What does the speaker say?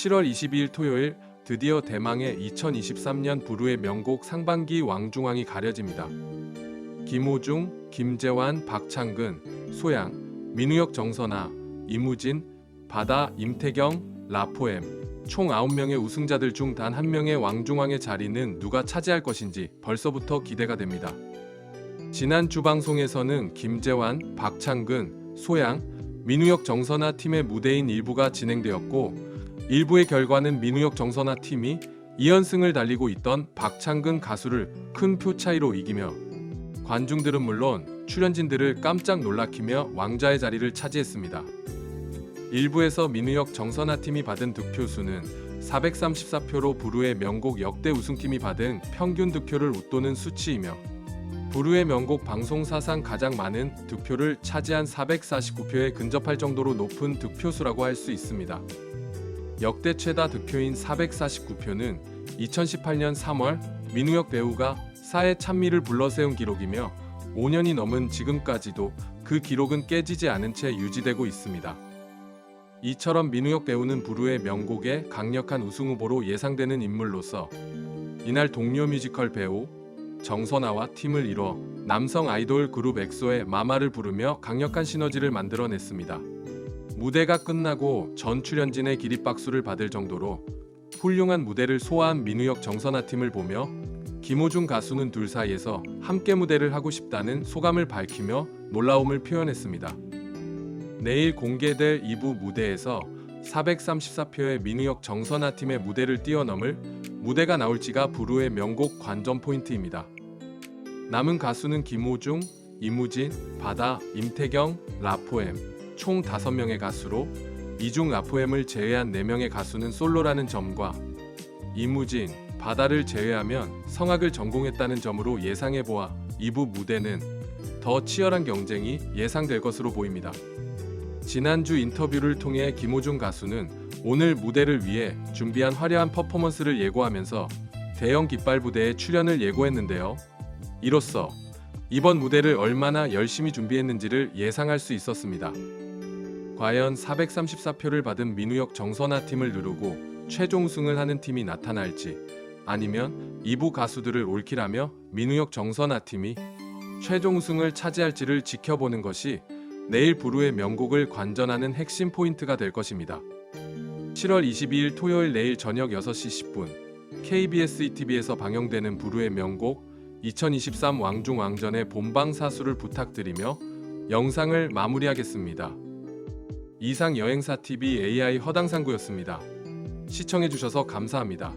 7월 22일 토요일 드디어 대망의 2023년 부르의 명곡 상반기 왕중왕이 가려집니다. 김호중, 김재환, 박창근, 소양, 민우혁 정선아, 이무진, 바다, 임태경, 라포엠 총 9명의 우승자들 중 단 한 명의 왕중왕의 자리는 누가 차지할 것인지 벌써부터 기대가 됩니다. 지난 주 방송에서는 김재환, 박창근, 소양, 민우혁 정선아 팀의 무대인 일부가 진행되었고 일부의 결과는 민우혁 정선아 팀이 2연승을 달리고 있던 박창근 가수를 큰 표 차이로 이기며 관중들은 물론 출연진들을 깜짝 놀라키며 왕좌의 자리를 차지했습니다. 일부에서 민우혁 정선아 팀이 받은 득표 수는 434표로 부르의 명곡 역대 우승팀이 받은 평균 득표를 웃도는 수치이며 부르의 명곡 방송 사상 가장 많은 득표를 차지한 449표에 근접할 정도로 높은 득표수라고 할 수 있습니다. 역대 최다 득표인 449표는 2018년 3월 민우혁 배우가 사회 찬미를 불러세운 기록이며 5년이 넘은 지금까지도 그 기록은 깨지지 않은 채 유지되고 있습니다. 이처럼 민우혁 배우는 부르의 명곡의 강력한 우승 후보로 예상되는 인물로서 이날 동료 뮤지컬 배우 정선아와 팀을 이뤄 남성 아이돌 그룹 엑소의 마마를 부르며 강력한 시너지를 만들어냈습니다. 무대가 끝나고 전 출연진의 기립박수를 받을 정도로 훌륭한 무대를 소화한 민우혁 정선아 팀을 보며 김호중 가수는 둘 사이에서 함께 무대를 하고 싶다는 소감을 밝히며 놀라움을 표현했습니다. 내일 공개될 2부 무대에서 434표의 민우혁 정선아 팀의 무대를 뛰어넘을 무대가 나올지가 부르의 명곡 관전 포인트입니다. 남은 가수는 김호중, 이무진, 바다, 임태경, 라포엠 총 5명의 가수로 이중 라포엠을 제외한 4명의 가수는 솔로라는 점과 이무진, 바다를 제외하면 성악을 전공했다는 점으로 예상해보아 2부 무대는 더 치열한 경쟁이 예상될 것으로 보입니다. 지난주 인터뷰를 통해 김호중 가수는 오늘 무대를 위해 준비한 화려한 퍼포먼스를 예고하면서 대형 깃발 부대에 출연을 예고했는데요. 이로써 이번 무대를 얼마나 열심히 준비했는지를 예상할 수 있었습니다. 과연 434표를 받은 민우혁 정선아 팀을 누르고 최종 우승을 하는 팀이 나타날지 아니면 2부 가수들을 올킬하며 민우혁 정선아 팀이 최종 우승을 차지할지를 지켜보는 것이 내일 부르의 명곡을 관전하는 핵심 포인트가 될 것입니다. 7월 22일 토요일 내일 저녁 6시 10분 KBS ETV에서 방영되는 부르의 명곡 2023 왕중 왕전의 본방 사수를 부탁드리며 영상을 마무리하겠습니다. 이상 여행사 TV AI 허당상구였습니다. 시청해주셔서 감사합니다.